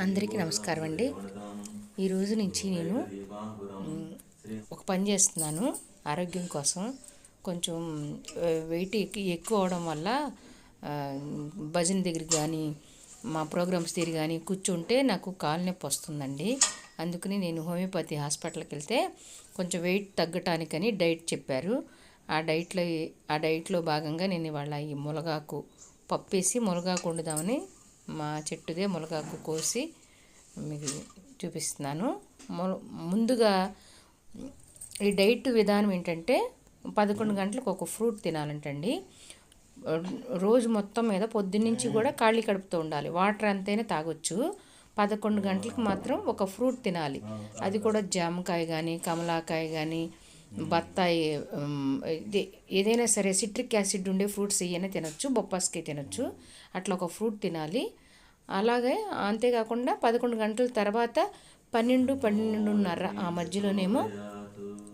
అందరికీ నమస్కారం అండి. ఈరోజు నుంచి నేను ఒక పని చేస్తున్నాను ఆరోగ్యం కోసం. కొంచెం వెయిట్ ఎక్కి- ఎక్కువ అవడం వల్ల భజన దగ్గర కానీ మా ప్రోగ్రామ్స్ దగ్గర కానీ కూర్చుంటే నాకు కాలు నొప్పి వస్తుందండి. అందుకని నేను హోమియోపతి హాస్పిటల్కి వెళ్తే కొంచెం వెయిట్ తగ్గటానికని డైట్ చెప్పారు. ఆ డైట్లో ఆ డైట్లో భాగంగా నేను ఇవాళ ఈ మునగాకు పప్పేసి మునగాకు వండుదామని మా చెట్టుదే మునగాకు కోసి మీకు చూపిస్తున్నాను. ముందుగా ఈ డైట్ విధానం ఏంటంటే పదకొండు గంటలకు ఒక ఫ్రూట్ తినాలంటండి. రోజు మొత్తం మీద పొద్దున్నుంచి కూడా ఖాళీ కడుపుతో ఉండాలి. వాటర్ అంతైనా తాగొచ్చు. పదకొండు గంటలకు మాత్రం ఒక ఫ్రూట్ తినాలి. అది కూడా జామకాయ కానీ కమలాకాయ కానీ బత్తాయి ఇది ఏదైనా సరే సిట్రిక్ యాసిడ్ ఉండే ఫ్రూట్స్ ఏమైనా తినొచ్చు బొప్పాస్కాయ తినొచ్చు. అట్లా ఒక ఫ్రూట్ తినాలి. అలాగే అంతేకాకుండా పదకొండు గంటల తర్వాత పన్నెండు పన్నెండున్నర ఆ మధ్యలోనేమో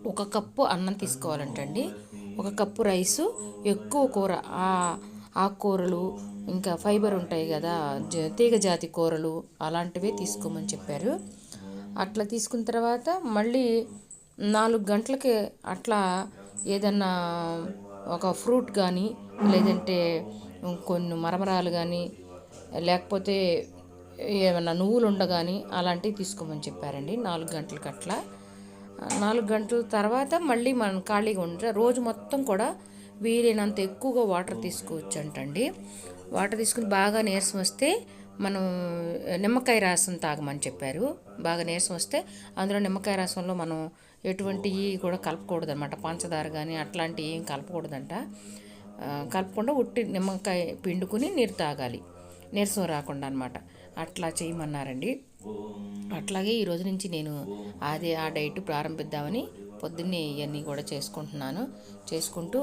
ఒక కప్పు అన్నం తీసుకోవాలంటండి. ఒక కప్పు రైసు ఎక్కువ కూర ఆ ఆకుకూరలు ఇంకా ఫైబర్ ఉంటాయి కదా జ- తీగ జాతి కూరలు అలాంటివే తీసుకోమని చెప్పారు. అట్లా తీసుకున్న తర్వాత మళ్ళీ నాలుగు గంటలకి అట్లా ఏదన్నా ఒక ఫ్రూట్ కానీ లేదంటే కొన్ని మరమరాలు కానీ లేకపోతే ఏమన్నా నువ్వులు ఉండగాని అలాంటివి తీసుకోమని చెప్పారండి నాలుగు గంటలకి అట్లా నాలుగు గంటల తర్వాత మళ్ళీ మనం ఖాళీగా ఉంటే రోజు మొత్తం కూడా వీలైనంత ఎక్కువగా వాటర్ తీసుకోవచ్చు అంటండి వాటర్ తీసుకుని బాగా నీరసం వస్తే మనం నిమ్మకాయ రసం తాగమని చెప్పారు. బాగా నీరసం వస్తే అందులో నిమ్మకాయ రసంలో మనం ఎటువంటివి కూడా కలపకూడదు అనమాట పంచదార కానీ అట్లాంటివి ఏం కలపకూడదంట. కలపకుండా ఉట్టి నిమ్మకాయ పిండుకుని నీరు తాగాలి. నీరసం రాకుండా అనమాట అట్లా చేయమన్నారండి. అట్లాగే ఈ రోజు నుంచి నేను అదే ఆ డైట్ ప్రారంభిద్దామని పొద్దున్నే ఇవన్నీ కూడా చేసుకుంటున్నాను. చేసుకుంటూ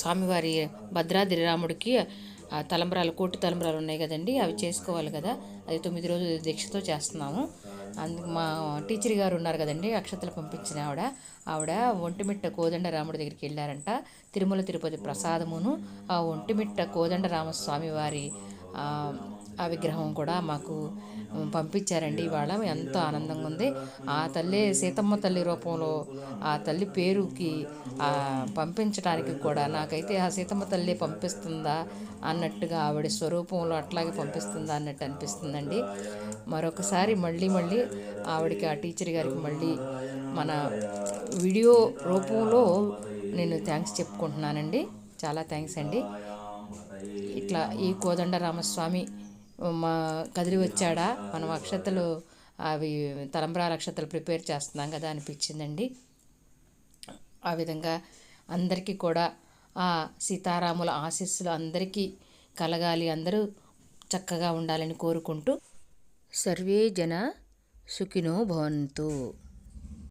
స్వామివారి భద్రాద్రి రాముడికి తలంబ్రాలు కోటి తలంబ్రాలు ఉన్నాయి కదండి అవి చేసుకోవాలి కదా. అది తొమ్మిది రోజులు దీక్షతో చేస్తున్నాము. అందుకు మా టీచర్ గారు ఉన్నారు కదండి అక్షతలు పంపించిన ఆవిడ. ఆవిడ ఒంటిమిట్ట కోదండ రాముడి దగ్గరికి వెళ్ళారంట. తిరుమల తిరుపతి ప్రసాదమును. ఆ ఒంటిమిట్ట కోదండ రామస్వామి వారి ఆ, విగ్రహం కూడా మాకు పంపించారండి. ఇవాళ ఎంతో ఆనందంగా ఉంది. ఆ తల్లి సీతమ్మ తల్లి రూపంలో ఆ తల్లి పేరుకి పంపించడానికి కూడా నాకైతే ఆ సీతమ్మ తల్లి పంపిస్తుందా అన్నట్టుగా ఆవిడ స్వరూపంలో అట్లాగే పంపిస్తుందా అన్నట్టు అనిపిస్తుందండి. మరొకసారి మళ్ళీ మళ్ళీ ఆవిడకి ఆ టీచర్ గారికి మళ్ళీ మన వీడియో రూపంలో నేను థ్యాంక్స్ చెప్పుకుంటున్నానండి. చాలా థ్యాంక్స్ అండి. ఇట్లా ఈ కోదండ రామస్వామి మా కదిలి వచ్చాడా? మనం అక్షతలు అవి తలంబ్రాల అక్షతలు ప్రిపేర్ చేస్తున్నాం కదా అనిపించిందండి. ఆ విధంగా అందరికీ కూడా ఆ సీతారాముల ఆశీస్సులు అందరికీ కలగాలి. అందరూ చక్కగా ఉండాలని కోరుకుంటూ సర్వే జన సుఖినో భవంతు.